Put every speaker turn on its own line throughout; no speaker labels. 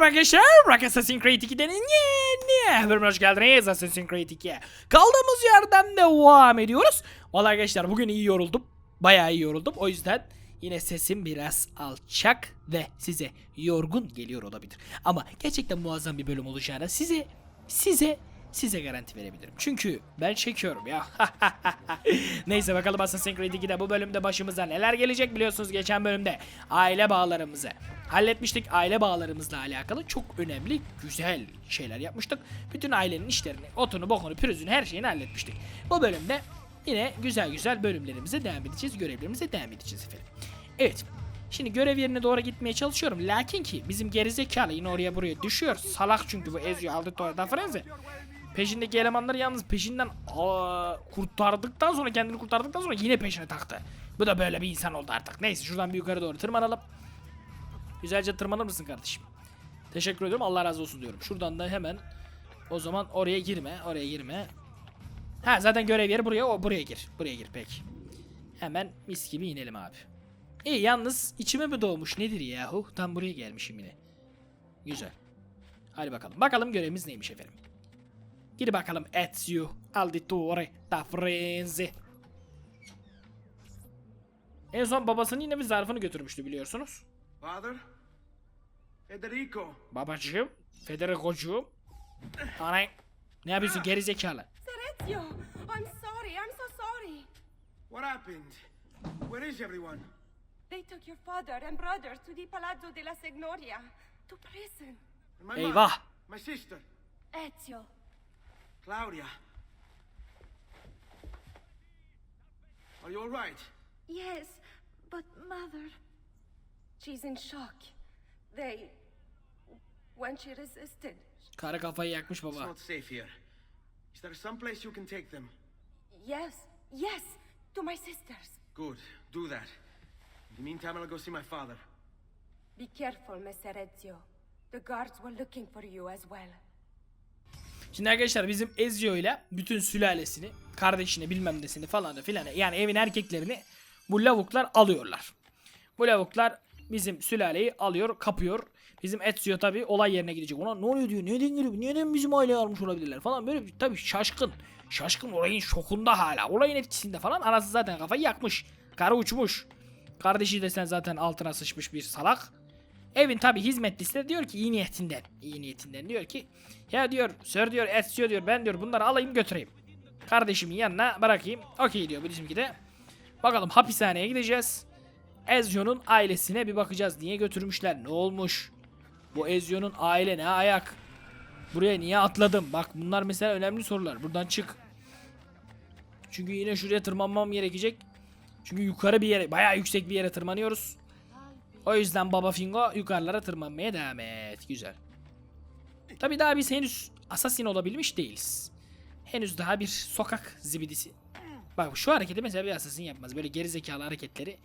merhaba arkadaşlar. Rock Assassin's Creed 2'den yeni hoş geldiniz Assassin's Creed 2'ye. Kaldığımız yerden devam ediyoruz. Valla arkadaşlar bugün iyi yoruldum. Bayağı iyi yoruldum. O yüzden yine sesim biraz alçak ve size yorgun geliyor olabilir. Ama gerçekten muazzam bir bölüm olacağına size size size garanti verebilirim. Çünkü ben çekiyorum ya. Neyse bakalım Assassin's Creed 2'de bu bölümde başımıza neler gelecek biliyorsunuz geçen bölümde aile bağlarımızı halletmiştik. Aile bağlarımızla alakalı çok önemli güzel şeyler yapmıştık. Bütün ailenin işlerini, otunu, bokunu, pürüzünü her şeyini halletmiştik. Bu bölümde yine güzel güzel bölümlerimize devam edeceğiz. Görevlerimize devam edeceğiz efendim. Evet. Şimdi görev yerine doğru gitmeye çalışıyorum. Lakin ki bizim gerizekalı yine oraya buraya düşüyor. Salak çünkü bu eziyor aldı da frenzi. Peşindeki elemanları yalnız peşinden aa, kurtardıktan sonra kendini kurtardıktan sonra yine peşine taktı. Bu da böyle bir insan oldu artık. Neyse şuradan bir yukarı doğru tırmanalım. Güzelce tırmanır mısın kardeşim? Teşekkür ediyorum Allah razı olsun diyorum. Şuradan da hemen o zaman oraya girme oraya girme. Ha zaten görev yeri buraya o buraya gir. Buraya gir peki. Hemen mis gibi inelim abi. İyi yalnız içime mi doğmuş nedir yahu? Tam buraya gelmişim yine. Güzel. Hadi bakalım. Bakalım görevimiz neymiş efendim. Gir bakalım Ezio Auditore da Frenzi. En son babasının yine bir zarfını götürmüştü biliyorsunuz.
Father? Federico!
Babacığım, Federico'cuğum. Anay, ne yapıyorsun gerizekalı?
Serezio, I'm sorry. I'm so sorry.
What happened? Where is everyone?
They took your father and brother to the Palazzo della Signoria, to prison.
Eyvah.
My sister?
Ezio,
Claudia? Are you alright?
yes, but mother. She's in shock. They. When she resisted.
Karı kafayı yakmış
It's not safe here. Is there some place you can take them?
Yes, yes, to my sisters.
Good, do that. In the meantime, I'll go see my father.
Be careful, Messer Ezio. The guards were looking for you as well.
Şimdi arkadaşlar bizim Ezio ile bütün sülalesini, kardeşini bilmem nesini falan da filan yani evin erkeklerini bu lavuklar alıyorlar. Bu lavuklar bizim sülaleyi alıyor, kapıyor. Bizim Ezio tabi olay yerine gidecek. Ona ne oluyor diyor. Neden geliyor? Neden bizim aileyi almış olabilirler falan. Böyle tabi şaşkın. Şaşkın olayın şokunda hala. Olayın etkisinde falan. Anası zaten kafayı yakmış. Karı uçmuş. Kardeşi desen zaten altına sıçmış bir salak. Evin tabi hizmetlisi de diyor ki iyi niyetinden. iyi niyetinden diyor ki ya diyor sir diyor Ezio diyor ben diyor bunları alayım götüreyim. Kardeşimin yanına bırakayım. Okey diyor bizimki de. Bakalım hapishaneye gideceğiz. Ezio'nun ailesine bir bakacağız. Niye götürmüşler? Ne olmuş? Bu Ezio'nun aile ne ayak? Buraya niye atladım? Bak bunlar mesela önemli sorular. Buradan çık. Çünkü yine şuraya tırmanmam gerekecek. Çünkü yukarı bir yere, bayağı yüksek bir yere tırmanıyoruz. O yüzden Baba Fingo yukarılara tırmanmaya devam et. Güzel. Tabi daha biz henüz assassin olabilmiş değiliz. Henüz daha bir sokak zibidisi. Bak şu hareketi mesela bir assassin yapmaz. Böyle gerizekalı hareketleri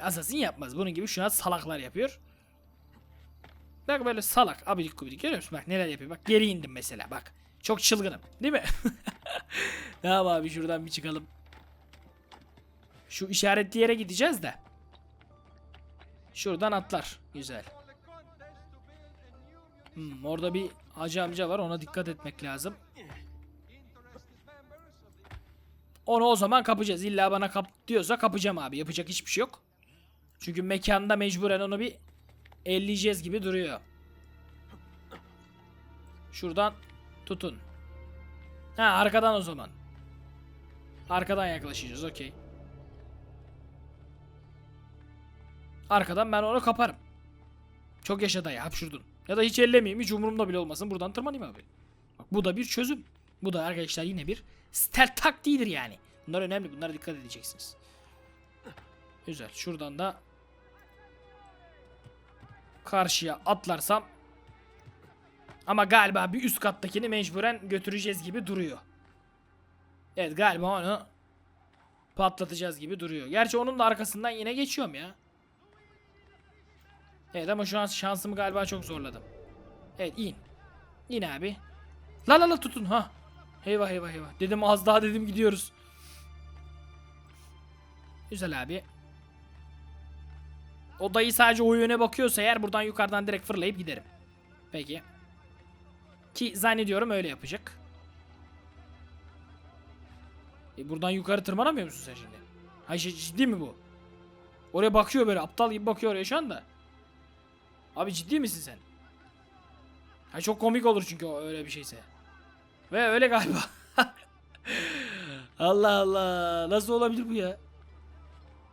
assassin yapmaz. Bunun gibi şu an salaklar yapıyor. Bak böyle salak abidik gubidik görüyor musun? Bak neler yapıyor. Bak geri indim mesela bak. Çok çılgınım değil mi? tamam abi şuradan bir çıkalım. Şu işaretli yere gideceğiz de. Şuradan atlar. Güzel. Hmm, orada bir hacı amca var ona dikkat etmek lazım. Onu o zaman kapacağız. İlla bana kap diyorsa kapacağım abi. Yapacak hiçbir şey yok. Çünkü mekanda mecburen onu bir elleyeceğiz gibi duruyor. Şuradan tutun. Ha arkadan o zaman. Arkadan yaklaşacağız okey. Arkadan ben onu kaparım. Çok yaşa dayı hapşurdun. Ya da hiç ellemeyeyim hiç umurumda bile olmasın buradan tırmanayım abi. Bak bu da bir çözüm. Bu da arkadaşlar yine bir stealth taktiğidir yani. Bunlar önemli bunlara dikkat edeceksiniz. Güzel şuradan da karşıya atlarsam ama galiba bir üst kattakini mecburen götüreceğiz gibi duruyor. Evet galiba onu patlatacağız gibi duruyor. Gerçi onun da arkasından yine geçiyorum ya. Evet ama şu an şansımı galiba çok zorladım. Evet in. İn abi. La la la tutun ha. Eyvah eyvah eyvah. Dedim az daha dedim gidiyoruz. Güzel abi. O dayı sadece o yöne bakıyorsa eğer buradan yukarıdan direkt fırlayıp giderim. Peki. Ki zannediyorum öyle yapacak. E buradan yukarı tırmanamıyor musun sen şimdi? Ha şey, ciddi mi bu? Oraya bakıyor böyle aptal gibi bakıyor oraya şu anda. Abi ciddi misin sen? Ha çok komik olur çünkü öyle bir şeyse. Ve öyle galiba. Allah Allah. Nasıl olabilir bu ya?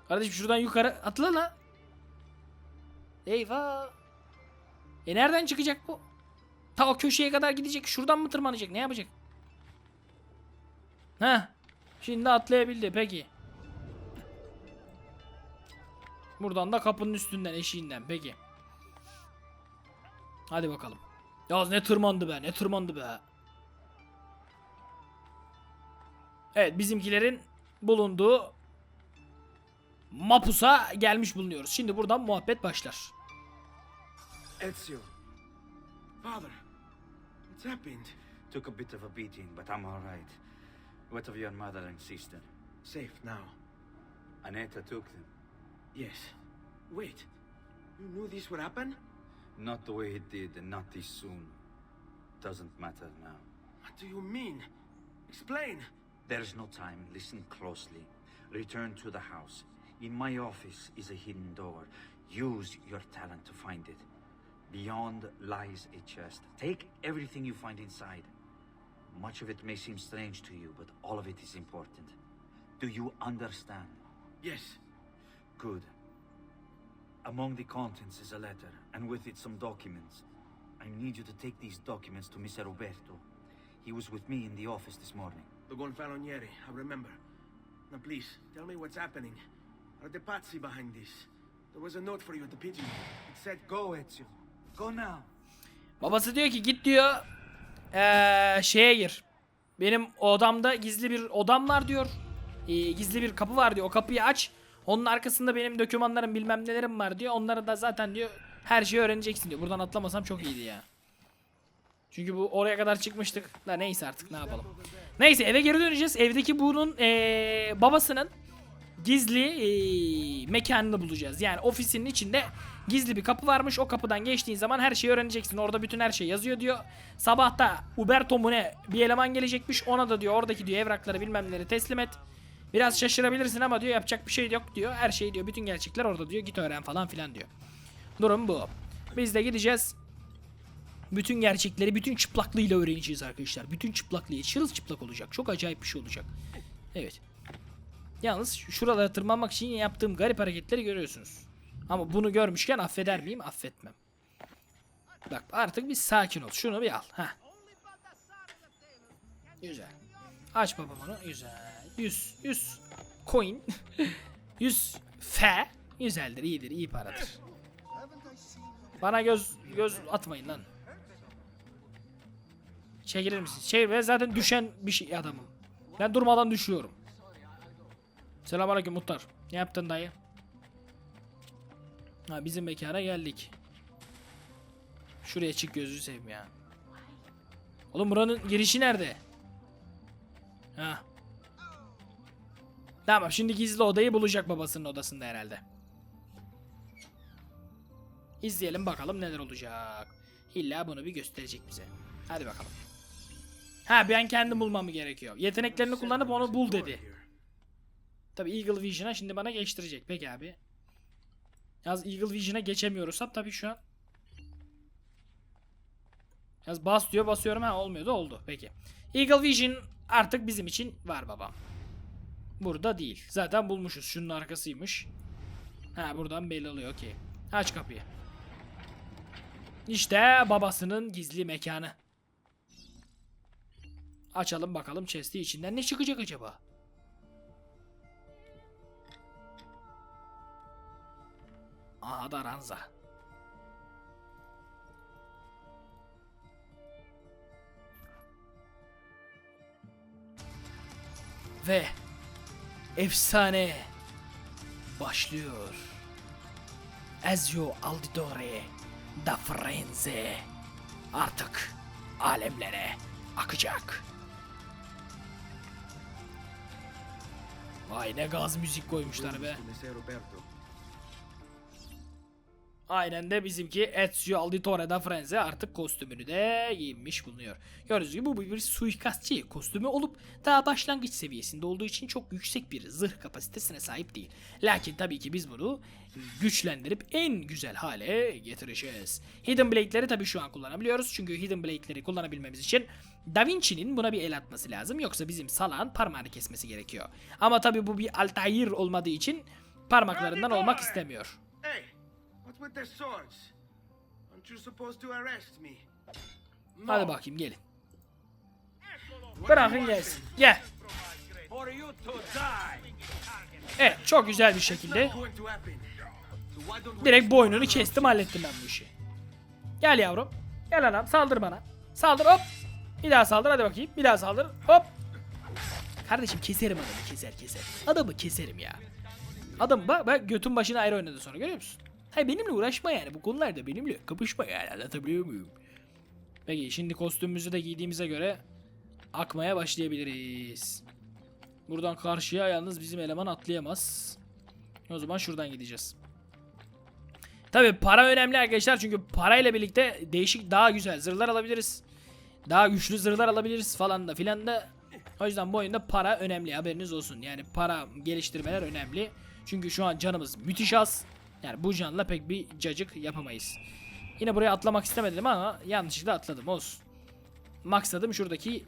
Kardeşim şuradan yukarı atla lan. Eyvah. E nereden çıkacak bu? Ta o köşeye kadar gidecek. Şuradan mı tırmanacak? Ne yapacak? Heh. Şimdi atlayabildi. Peki. Buradan da kapının üstünden eşiğinden. Peki. Hadi bakalım. Ya ne tırmandı be. Ne tırmandı be. Evet bizimkilerin bulunduğu Mapus'a gelmiş bulunuyoruz. Şimdi buradan muhabbet başlar.
Ezio. Father. What's happened?
Took a bit of a beating, but I'm all right. What of your mother and sister?
Safe now.
Aneta took them.
Yes. Wait. You knew this would happen?
Not the way it did, and not this soon. Doesn't matter now.
What do you mean? Explain.
There's no time. Listen closely. Return to the house. In my office is a hidden door. Use your talent to find it. Beyond lies a chest. Take everything you find inside. Much of it may seem strange to you, but all of it is important. Do you understand?
Yes.
Good. Among the contents is a letter, and with it some documents. I need you to take these documents to Mr. Roberto. He was with me in the office this morning.
The Gonfalonieri, I remember. Now please, tell me what's happening. Are the Pazzi behind this? There was a note for you at the pigeon. It said, Go, Ezio.
Go now.
Babası diyor ki git diyor eee, şeye gir. Benim odamda gizli bir odam var diyor. Ee, gizli bir kapı var diyor. O kapıyı aç. Onun arkasında benim dokümanlarım bilmem nelerim var diyor. Onları da zaten diyor her şeyi öğreneceksin diyor. Buradan atlamasam çok iyiydi ya. Çünkü bu oraya kadar çıkmıştık. Da neyse artık ne yapalım. Neyse eve geri döneceğiz. Evdeki bunun eee, babasının gizli eee, mekanını bulacağız. Yani ofisinin içinde gizli bir kapı varmış. O kapıdan geçtiğin zaman her şeyi öğreneceksin. Orada bütün her şey yazıyor diyor. Sabahta Uberto mu ne bir eleman gelecekmiş. Ona da diyor oradaki diyor evrakları bilmem neleri teslim et. Biraz şaşırabilirsin ama diyor yapacak bir şey yok diyor. Her şey diyor bütün gerçekler orada diyor. Git öğren falan filan diyor. Durum bu. Biz de gideceğiz. Bütün gerçekleri bütün çıplaklığıyla öğreneceğiz arkadaşlar. Bütün çıplaklığıyla çırılçıplak olacak. Çok acayip bir şey olacak. Evet. Yalnız şuralara tırmanmak için yaptığım garip hareketleri görüyorsunuz. Ama bunu görmüşken affeder miyim? Affetmem. Bak artık bir sakin ol. Şunu bir al. Heh. Güzel. Aç babam onu. Güzel. 100. 100 coin. 100 F. Güzeldir, iyidir, iyi paradır. Bana göz göz atmayın lan. Çekilir misin? Şey ve zaten düşen bir şey adamım. Ben durmadan düşüyorum. Selamünaleyküm muhtar. Ne yaptın dayı? Ha bizim mekana geldik. Şuraya çık gözünü seveyim ya. Oğlum buranın girişi nerede? Ha. Tamam şimdi gizli odayı bulacak babasının odasında herhalde. İzleyelim bakalım neler olacak. İlla bunu bir gösterecek bize. Hadi bakalım. Ha ben kendim bulmam gerekiyor. Yeteneklerini kullanıp onu bul dedi. Tabi Eagle Vision'a şimdi bana geçtirecek. Peki abi. Yaz Eagle Vision'a geçemiyorsam tabi şu an. Yaz bas diyor basıyorum ha olmuyor da oldu. Peki. Eagle Vision artık bizim için var babam. Burada değil. Zaten bulmuşuz. Şunun arkasıymış. Ha buradan belli oluyor. Okey. Aç kapıyı. İşte babasının gizli mekanı. Açalım bakalım chest'i içinden ne çıkacak acaba? Aha da ranza. Ve efsane başlıyor. Ezio Auditore da Firenze artık alemlere akacak. Vay ne gaz müzik koymuşlar be. Aynen de bizimki Ezio Auditore da Frenze artık kostümünü de giyinmiş bulunuyor. Gördüğünüz gibi bu bir suikastçı kostümü olup daha başlangıç seviyesinde olduğu için çok yüksek bir zırh kapasitesine sahip değil. Lakin tabii ki biz bunu güçlendirip en güzel hale getireceğiz. Hidden Blade'leri tabii şu an kullanabiliyoruz. Çünkü Hidden Blade'leri kullanabilmemiz için Da Vinci'nin buna bir el atması lazım. Yoksa bizim salağın parmağını kesmesi gerekiyor. Ama tabii bu bir Altair olmadığı için parmaklarından olmak istemiyor.
What's with the swords? Aren't you supposed to arrest me?
Hadi bakayım gelin. Bırakın gelsin. Gel.
For you to die.
Evet çok güzel bir şekilde direkt boynunu kestim hallettim ben bu işi. Gel yavrum. Gel anam saldır bana. Saldır hop. Bir daha saldır hadi bakayım. Bir daha saldır hop. Kardeşim keserim adamı keser keser. Adamı keserim ya. Adam bak bak götün başına ayrı oynadı sonra görüyor musun? Hayır benimle uğraşma yani bu konularda benimle kapışma yani anlatabiliyor muyum? Peki şimdi kostümümüzü de giydiğimize göre akmaya başlayabiliriz. Buradan karşıya yalnız bizim eleman atlayamaz. O zaman şuradan gideceğiz. Tabi para önemli arkadaşlar çünkü parayla birlikte değişik daha güzel zırhlar alabiliriz. Daha güçlü zırhlar alabiliriz falan da filan da. O yüzden bu oyunda para önemli haberiniz olsun. Yani para geliştirmeler önemli. Çünkü şu an canımız müthiş az. Yani bu canla pek bir cacık yapamayız. Yine buraya atlamak istemedim ama yanlışlıkla atladım olsun. Maksadım şuradaki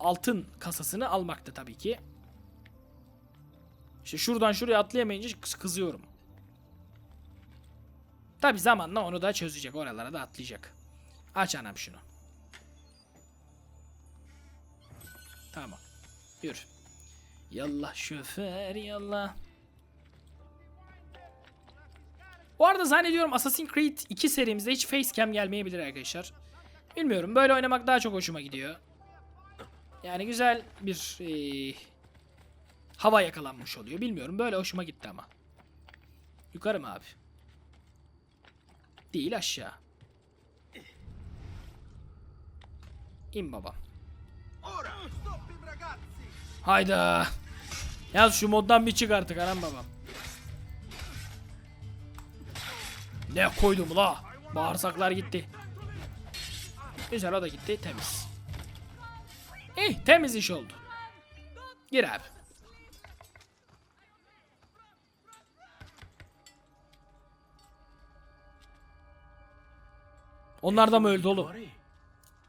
altın kasasını almaktı tabii ki. İşte şuradan şuraya atlayamayınca kız- kızıyorum. Tabi zamanla onu da çözecek. Oralara da atlayacak. Aç anam şunu. Tamam. Yürü. Yallah şoför yallah. Bu arada zannediyorum Assassin's Creed 2 serimizde hiç facecam gelmeyebilir arkadaşlar. Bilmiyorum böyle oynamak daha çok hoşuma gidiyor. Yani güzel bir eee, hava yakalanmış oluyor. Bilmiyorum böyle hoşuma gitti ama. Yukarı mı abi? Değil aşağı. İn babam. Hayda. Yaz şu moddan bir çık artık anam babam. Ne koydum la? Bağırsaklar gitti. Güzel o da gitti temiz. İyi temiz iş oldu. Gir abi. Onlar da mı öldü oğlum?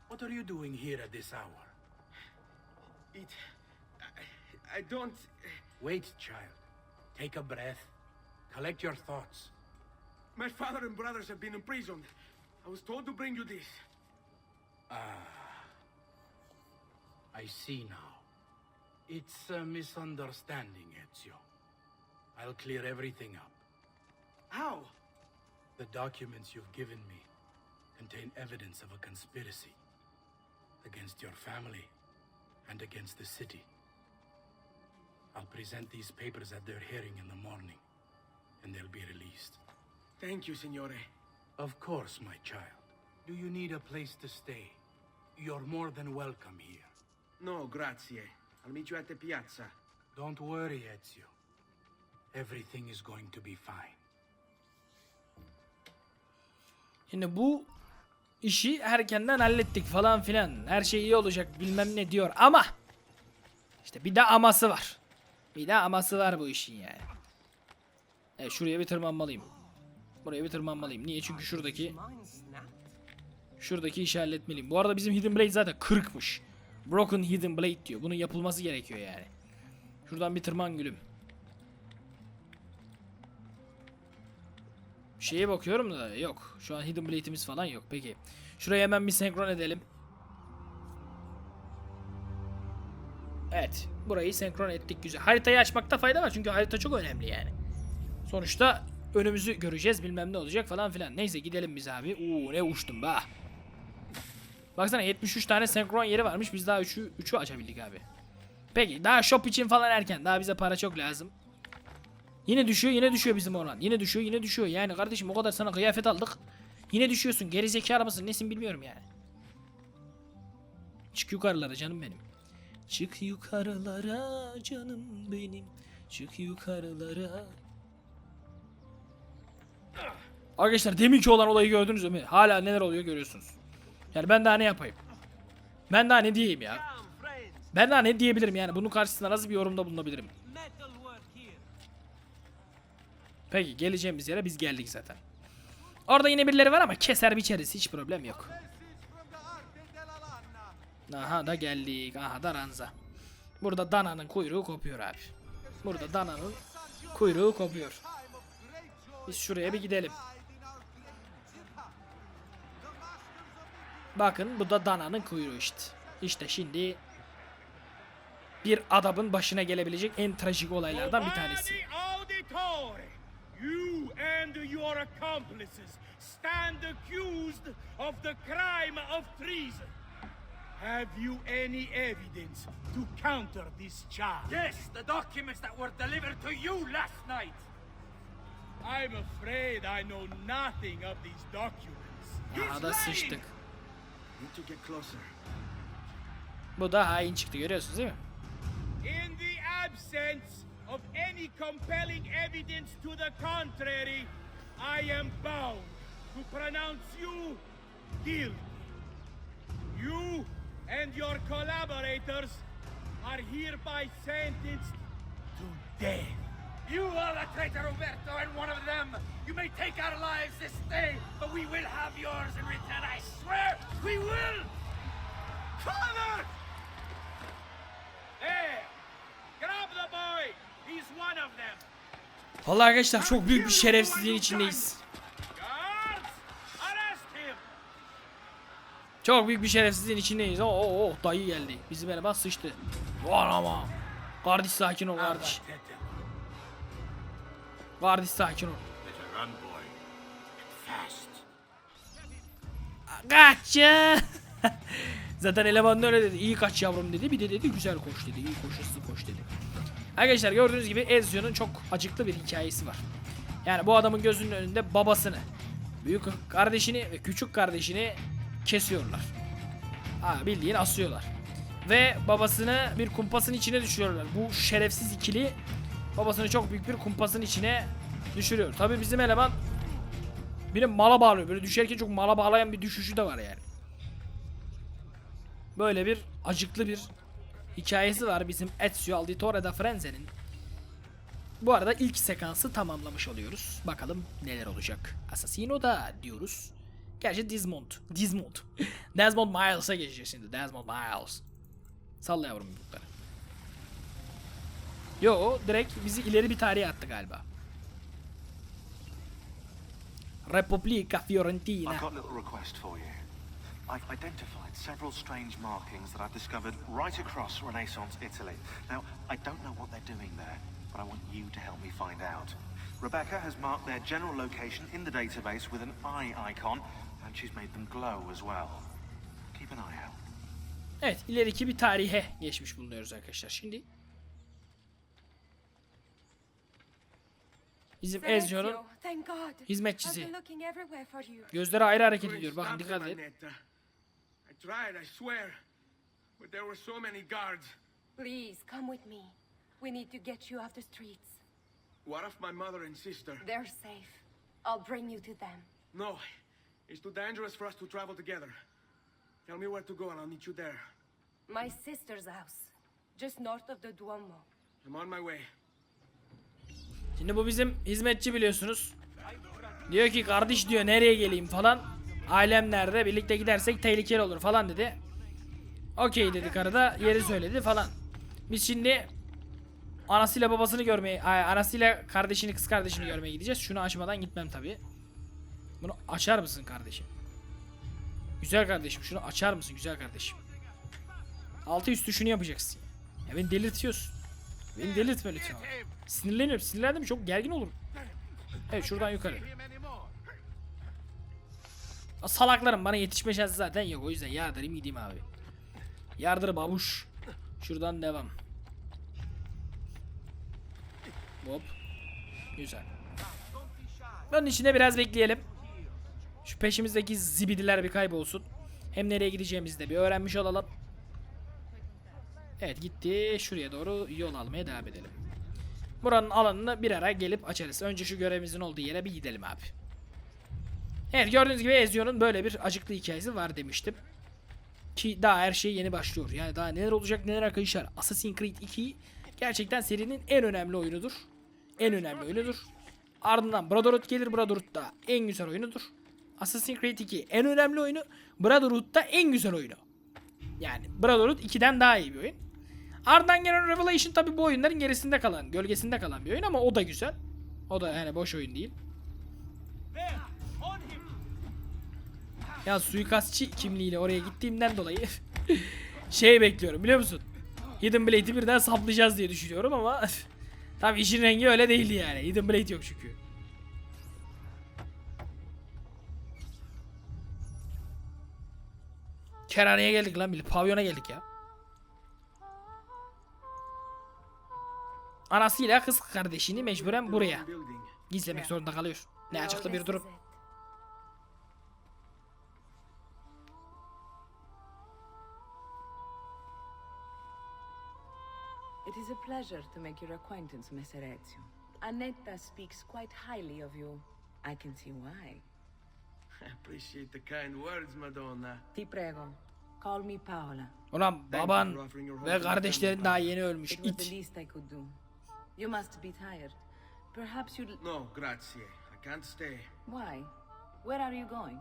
What are you doing here at this hour?
It. I, I don't.
Wait, child. Take a breath. Collect your thoughts.
My father and brothers have been imprisoned. I was told to bring you this. Ah.
I see now. It's a misunderstanding, Ezio. I'll clear everything up.
How?
The documents you've given me contain evidence of a conspiracy against your family and against the city. I'll present these papers at their hearing in the morning, and they'll be released.
Thank you, Signore.
Of course, my child. Do you need a place to stay? You're more than welcome here.
No, grazie. I'll meet you at the piazza.
Don't worry, Ezio. Everything is going to be fine.
Şimdi bu işi erkenden hallettik falan filan. Her şey iyi olacak bilmem ne diyor ama işte bir de aması var. Bir de aması var bu işin yani. Evet şuraya bir tırmanmalıyım. Buraya bir tırmanmalıyım. Niye? Çünkü şuradaki şuradaki işi halletmeliyim. Bu arada bizim Hidden Blade zaten 40'mış. Broken Hidden Blade diyor. Bunun yapılması gerekiyor yani. Şuradan bir tırman gülüm. Şeye bakıyorum da yok. Şu an Hidden Blade'imiz falan yok. Peki. Şurayı hemen bir senkron edelim. Evet. Burayı senkron ettik güzel. Haritayı açmakta fayda var çünkü harita çok önemli yani. Sonuçta önümüzü göreceğiz bilmem ne olacak falan filan. Neyse gidelim biz abi. Oo ne uçtum be. Baksana 73 tane senkron yeri varmış. Biz daha 3'ü 3'ü açabildik abi. Peki daha shop için falan erken. Daha bize para çok lazım. Yine düşüyor yine düşüyor bizim oran. Yine düşüyor yine düşüyor. Yani kardeşim o kadar sana kıyafet aldık. Yine düşüyorsun. Geri zekalı mısın nesin bilmiyorum yani. Çık yukarılara canım benim. Çık yukarılara canım benim. Çık yukarılara. Arkadaşlar deminki olan olayı gördünüz mü? Hala neler oluyor görüyorsunuz. Yani ben daha ne yapayım? Ben daha ne diyeyim ya? Ben daha ne diyebilirim yani? Bunun karşısında nasıl bir yorumda bulunabilirim? Peki geleceğimiz yere biz geldik zaten. Orada yine birileri var ama keser biçeriz hiç problem yok. Aha da geldik. Aha da ranza. Burada dananın kuyruğu kopuyor abi. Burada dananın kuyruğu kopuyor. Biz şuraya bir gidelim. Bakın bu da dananın kuyruğu işte. İşte şimdi bir adamın başına gelebilecek en trajik olaylardan bir tanesi.
You and your accomplices stand accused of the crime of treason. Have you any evidence to counter this charge?
Yes, the documents that were delivered to you last night.
I'm afraid I know nothing of these documents.
Aha da sıçtık.
Need to get closer.
Bu da hain çıktı görüyorsunuz değil mi?
In the absence of any compelling evidence to the contrary, I am bound to pronounce you guilty. You and your collaborators are hereby sentenced to death.
You are the traitor, Roberto, and one of them. You may take our lives this day, but we will have yours in return. I swear we will.
Father! There! Grab the boy! He's one of them!
Vallahi arkadaşlar çok büyük bir şerefsizliğin içindeyiz. Çok büyük bir şerefsizliğin içindeyiz. Oo, oo, oo, dayı geldi. Bizim eleman sıçtı. Var ama. Kardeş sakin ol kardeş. Kardeş sakin ol. Kaç ya. Zaten eleman da öyle dedi. İyi kaç yavrum dedi. Bir de dedi güzel koş dedi. İyi koş hızlı koş dedi. Arkadaşlar gördüğünüz gibi Ezio'nun çok acıklı bir hikayesi var. Yani bu adamın gözünün önünde babasını, büyük kardeşini ve küçük kardeşini kesiyorlar. Ha, bildiğin asıyorlar. Ve babasını bir kumpasın içine düşürüyorlar. Bu şerefsiz ikili babasını çok büyük bir kumpasın içine düşürüyor. Tabi bizim eleman bir de mala bağlıyor. Böyle düşerken çok mala bağlayan bir düşüşü de var yani. Böyle bir acıklı bir hikayesi var bizim Ezio Auditore da Frenze'nin. Bu arada ilk sekansı tamamlamış oluyoruz. Bakalım neler olacak. Assassino da diyoruz. Gerçi Dismont. Dismont. Desmond Miles'a geçeceğiz şimdi. Desmond Miles. Salla yavrum yumrukları. Yo direkt bizi ileri bir tarihe attı galiba. Repubblica Fiorentina.
I've got a little request for you. I've identified several strange markings that I've discovered right across Renaissance Italy. Now, I don't know what they're doing there, but I want you to help me find out. Rebecca has marked their general location in the database with an eye icon, and she's made them glow as well. Keep an eye out.
Evet ileriki bir tarihe geçmiş bulunuyoruz arkadaşlar. Şimdi bizim Ezio'nun
Ezio, thank God.
hizmetçisi.
I've been looking everywhere for you.
gözleri ayrı hareket ediyor. Bakın dikkat
them,
edin.
I tried, I swear. But there were so many guards.
Please, come with me. We need to get you off the streets.
What of my mother and sister?
They're safe. I'll bring you to them.
No. It's too dangerous for us to travel together. Tell me where to go and I'll meet you there.
My sister's house, just north of the Duomo.
I'm on my way.
Şimdi bu bizim hizmetçi biliyorsunuz. Diyor ki kardeş diyor nereye geleyim falan. Ailem nerede birlikte gidersek tehlikeli olur falan dedi. Okey dedi karı da yeri söyledi falan. Biz şimdi anasıyla babasını görmeye, anasıyla kardeşini kız kardeşini görmeye gideceğiz. Şunu açmadan gitmem tabi. Bunu açar mısın kardeşim? Güzel kardeşim şunu açar mısın güzel kardeşim? Altı üstü şunu yapacaksın. Ya beni delirtiyorsun. Beni delirtme lütfen. Sinirleniyorum. Sinirlendim çok gergin olurum. Evet şuradan yukarı. Salaklarım bana yetişme şansı zaten yok. O yüzden yardırayım gideyim abi. Yardır babuş. Şuradan devam. Hop. Güzel. Bunun içinde biraz bekleyelim. Şu peşimizdeki zibidiler bir kaybolsun. Hem nereye gideceğimizi de bir öğrenmiş olalım. Evet gitti. Şuraya doğru yol almaya devam edelim. Buranın alanını bir ara gelip açarız. Önce şu görevimizin olduğu yere bir gidelim abi. Evet gördüğünüz gibi Ezio'nun böyle bir acıklı hikayesi var demiştim. Ki daha her şey yeni başlıyor. Yani daha neler olacak neler arkadaşlar. Assassin's Creed 2 gerçekten serinin en önemli oyunudur. En önemli oyunudur. Ardından Brotherhood gelir. Brotherhood da en güzel oyunudur. Assassin's Creed 2 en önemli oyunu. Brotherhood da en güzel oyunu. Yani Brotherhood 2'den daha iyi bir oyun. Ardından gelen Revelation tabi bu oyunların gerisinde kalan, gölgesinde kalan bir oyun ama o da güzel. O da yani boş oyun değil. Ya suikastçı kimliğiyle oraya gittiğimden dolayı şey bekliyorum biliyor musun? Hidden Blade'i birden saplayacağız diye düşünüyorum ama tabi işin rengi öyle değildi yani. Hidden Blade yok çünkü. Kerhaneye geldik lan bile. Pavyona geldik ya. Anasıyla kız kardeşini mecburen buraya gizlemek zorunda kalıyor. Ne acıklı bir durum.
It is a pleasure to make your acquaintance, Messer Ezio. Annetta speaks quite highly of you. I can see why.
I appreciate the kind words, Madonna.
Ti prego, call me Paola.
Ulan baban ve kardeşlerin daha yeni ölmüş.
It was the least I could do. You must be tired. Perhaps you'd...
No, grazie. I can't stay.
Why? Where are you going?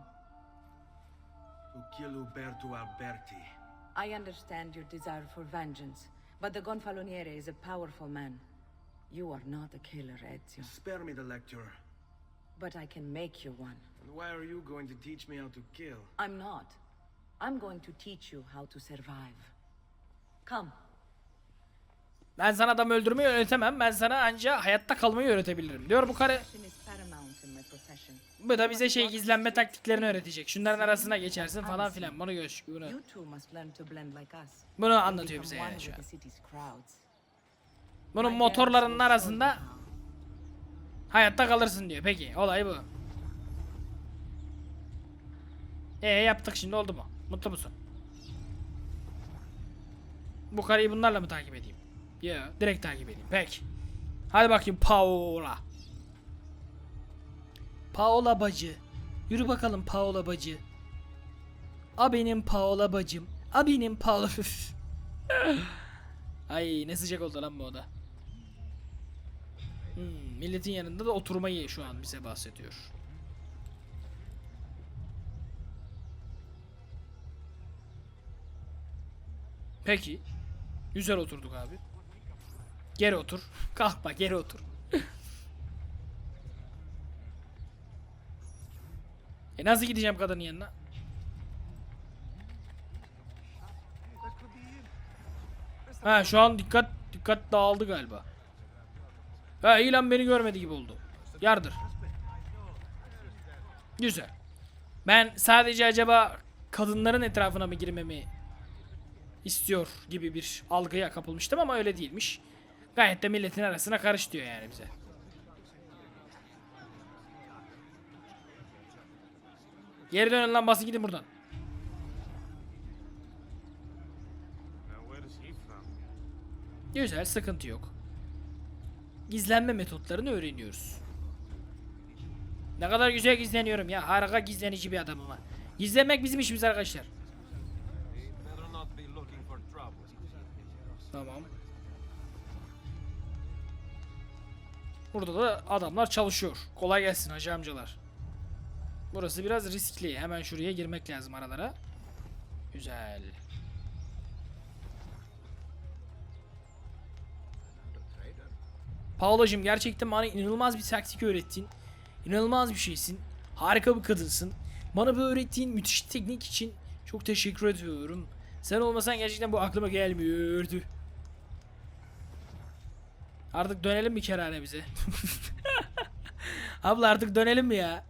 To kill Uberto Alberti.
I understand your desire for vengeance, but the Gonfaloniere is a powerful man. You are not a killer, Ezio,
Spare me the lecture.
but I can make you one.
And why are you going to teach me how to kill?
I'm not. I'm going to teach you how to survive. Come.
Ben sana adam öldürmeyi öğretemem. Ben sana anca hayatta kalmayı öğretebilirim. Diyor bu karı. Bu da bize şey gizlenme taktiklerini öğretecek. Şunların arasına geçersin falan filan. Bunu göz bunu. Bunu anlatıyor bize yani şu an. Bunun motorlarının arasında hayatta kalırsın diyor. Peki olay bu. E yaptık şimdi oldu mu? Mutlu musun? Bu karıyı bunlarla mı takip edeyim? Ya direkt takip edeyim. Peki. Hadi bakayım Paola. Paola bacı. Yürü bakalım Paola bacı. A benim Paola bacım. A benim Paola. Ay ne sıcak oldu lan bu oda. Hmm, milletin yanında da oturmayı şu an bize bahsediyor. Peki. Güzel oturduk abi. Geri otur. Kalkma geri otur. e nasıl gideceğim kadının yanına? Ha şu an dikkat dikkat dağıldı galiba. Ha iyi lan beni görmedi gibi oldu. Yardır. Güzel. Ben sadece acaba kadınların etrafına mı girmemi istiyor gibi bir algıya kapılmıştım ama öyle değilmiş. Gayet de milletin arasına karış diyor yani bize. Geri dönün lan basın gidin buradan. Güzel sıkıntı yok. Gizlenme metotlarını öğreniyoruz. Ne kadar güzel gizleniyorum ya. Harika gizlenici bir adamım ha. Gizlemek bizim işimiz arkadaşlar. Tamam. Burada da adamlar çalışıyor. Kolay gelsin hacı amcalar. Burası biraz riskli. Hemen şuraya girmek lazım aralara. Güzel. Paula'cığım gerçekten bana inanılmaz bir taktik öğrettin. İnanılmaz bir şeysin. Harika bir kadınsın. Bana bu öğrettiğin müthiş teknik için çok teşekkür ediyorum. Sen olmasan gerçekten bu aklıma gelmiyordu. Artık dönelim mi kerane bize? Abla artık dönelim mi ya?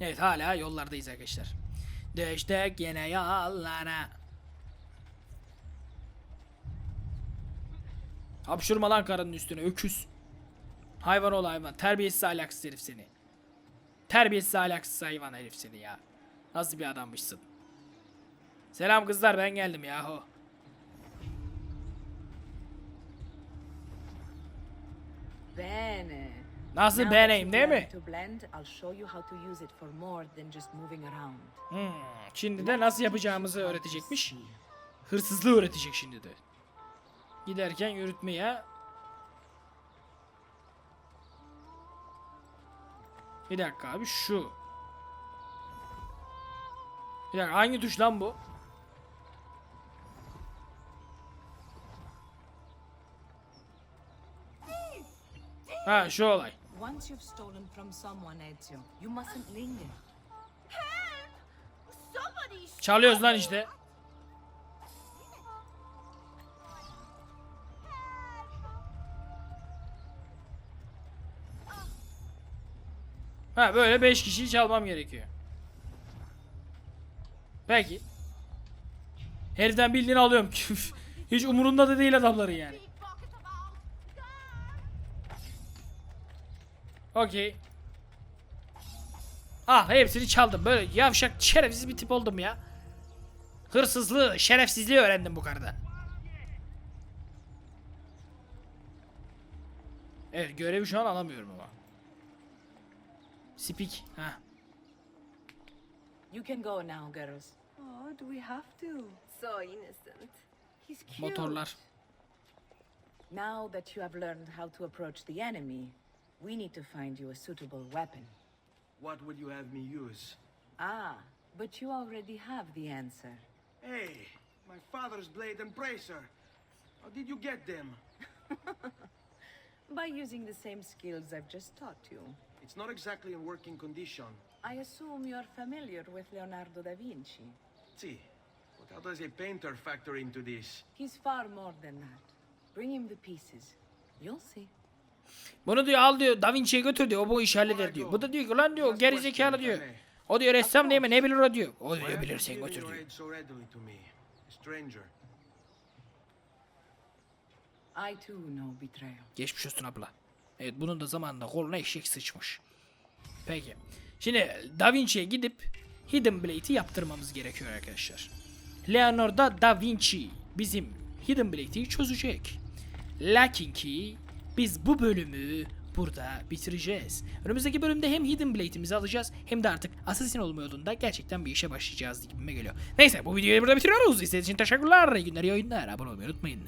Evet hala yollardayız arkadaşlar. Düştük yine yollara. Hapşurma lan karının üstüne öküz. Hayvan ol hayvan. Terbiyesiz ahlaksız herif seni. Terbiyesiz ahlaksız hayvan herif seni ya. Nasıl bir adammışsın. Selam kızlar ben geldim yahu. Nasıl
that
beğeneyim
you've
değil mi? Hmm, şimdi de nasıl yapacağımızı öğretecekmiş. Hırsızlığı öğretecek şimdi de. Giderken yürütmeye. Bir dakika abi şu. Bir dakika hangi tuş lan bu? Ha şu olay.
Once you've stolen from someone, Ezio, you mustn't linger.
Çalıyoruz lan işte. Ha böyle 5 kişiyi çalmam gerekiyor. Peki. Heriften bildiğini alıyorum. Hiç umurunda da değil adamların yani. Okey. Ah hepsini çaldım. Böyle yavşak şerefsiz bir tip oldum ya. Hırsızlığı, şerefsizliği öğrendim bu karıdan. Evet görevi şu an alamıyorum ama. Speak. Ha.
You can go now, girls.
Oh, do we have to? So innocent. He's cute.
Motorlar.
Now that you have learned how to approach the enemy, we need to find you a suitable weapon.
What would you have me use?
Ah, but you already have the answer.
Hey, my father's blade and bracer. How did you get them?
By using the same skills I've just taught you.
It's not exactly in working condition.
I assume you're familiar with Leonardo da Vinci.
See, but how does a painter factor into this?
He's far more than that. Bring him the pieces. You'll see.
Bunu diyor al diyor Da Vinci'ye götür diyor. O bu işi halleder diyor. Bu da diyor ki lan diyor geri zekalı diyor. O diyor ressam değil mi ne bilir o diyor. O diyor bilirsen
giving
götür diyor. Geçmiş olsun abla. Evet bunun da zamanında koluna eşek sıçmış. Peki. Şimdi Da Vinci'ye gidip Hidden Blade'i yaptırmamız gerekiyor arkadaşlar. Leonardo da Vinci bizim Hidden Blade'i çözecek. Lakin ki biz bu bölümü burada bitireceğiz. Önümüzdeki bölümde hem Hidden Blade'imizi alacağız hem de artık Assassin olma yolunda gerçekten bir işe başlayacağız gibime geliyor. Neyse bu videoyu burada bitiriyoruz. İzlediğiniz için teşekkürler. İyi günler, iyi oyunlar. Abone olmayı unutmayın.